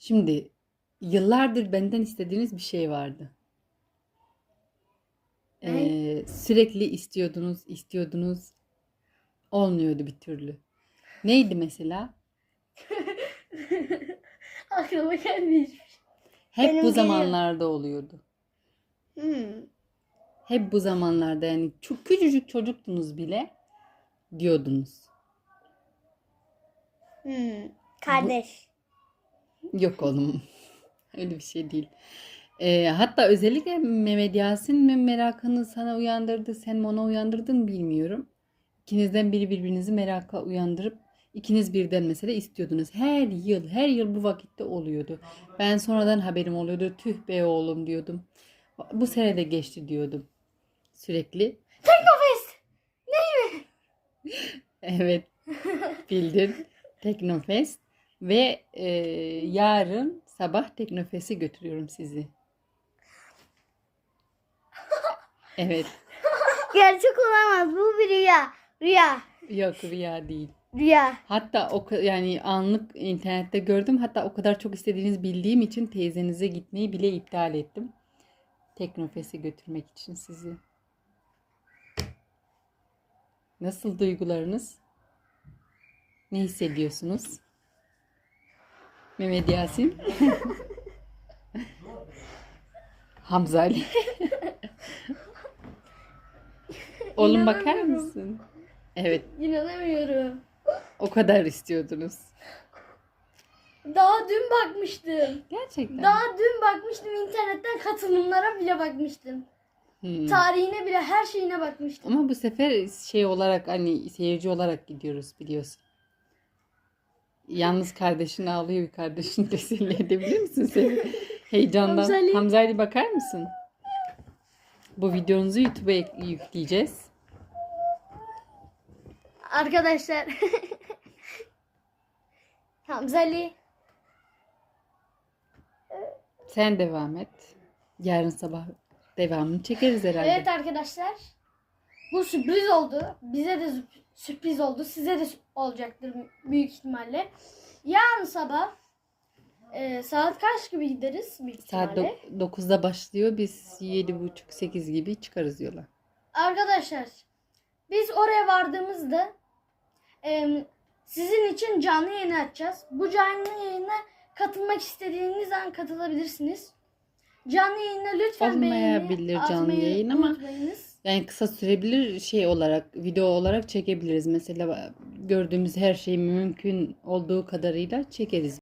Şimdi yıllardır benden istediğiniz bir şey vardı. Ee, sürekli istiyordunuz, istiyordunuz. Olmuyordu bir türlü. Neydi mesela? Aklıma gelmiş. Hep Benim bu geliyor. zamanlarda oluyordu. Hmm. Hep bu zamanlarda yani çok küçücük çocuktunuz bile diyordunuz. Hmm. Kardeş. Yok oğlum. Öyle bir şey değil. Ee, hatta özellikle Mehmet Yasin mi merakını sana uyandırdı, sen mi ona uyandırdın bilmiyorum. İkinizden biri birbirinizi meraka uyandırıp ikiniz birden mesela istiyordunuz. Her yıl, her yıl bu vakitte oluyordu. Ben sonradan haberim oluyordu. Tüh be oğlum diyordum. Bu sene de geçti diyordum. Sürekli. Teknofest. Evet. Bildin. Teknofest. Ve e, yarın sabah Teknofest'e götürüyorum sizi. Evet. Gerçek olamaz. Bu bir rüya. Rüya. Yok rüya değil. Rüya. Hatta o yani anlık internette gördüm. Hatta o kadar çok istediğinizi bildiğim için teyzenize gitmeyi bile iptal ettim. Teknofest'e götürmek için sizi. Nasıl duygularınız? Ne hissediyorsunuz? Mehmet Yasin. Hamza Ali. Oğlum bakar İnanamıyorum. mısın? Evet, İnanamıyorum. o kadar istiyordunuz. Daha dün bakmıştım. Gerçekten. Daha dün bakmıştım internetten katılımlara bile bakmıştım. Hmm. Tarihine bile her şeyine bakmıştım. Ama bu sefer şey olarak hani seyirci olarak gidiyoruz biliyorsun. Yalnız kardeşin ağlıyor bir kardeşini teselli edebilir misin seni? Heyecandan. Hamza Ali. Hamza Ali bakar mısın? Bu videonuzu YouTube'a yükleyeceğiz. Arkadaşlar. Hamza Ali. Sen devam et. Yarın sabah devamını çekeriz herhalde. Evet arkadaşlar. Bu sürpriz oldu. Bize de sürp- sürpriz oldu. Size de olacaktır büyük ihtimalle. Yarın sabah e, saat kaç gibi gideriz büyük Saat ihtimalle? dok- 9'da başlıyor. Biz 7.30-8 gibi çıkarız yola. Arkadaşlar biz oraya vardığımızda e, sizin için canlı yayın açacağız. Bu canlı yayına katılmak istediğiniz an katılabilirsiniz. Canlı yayına lütfen Olmayabilir beğeni canlı atmayı yayın ama unutmayınız. Yani kısa sürebilir şey olarak, video olarak çekebiliriz. Mesela gördüğümüz her şeyi mümkün olduğu kadarıyla çekeriz.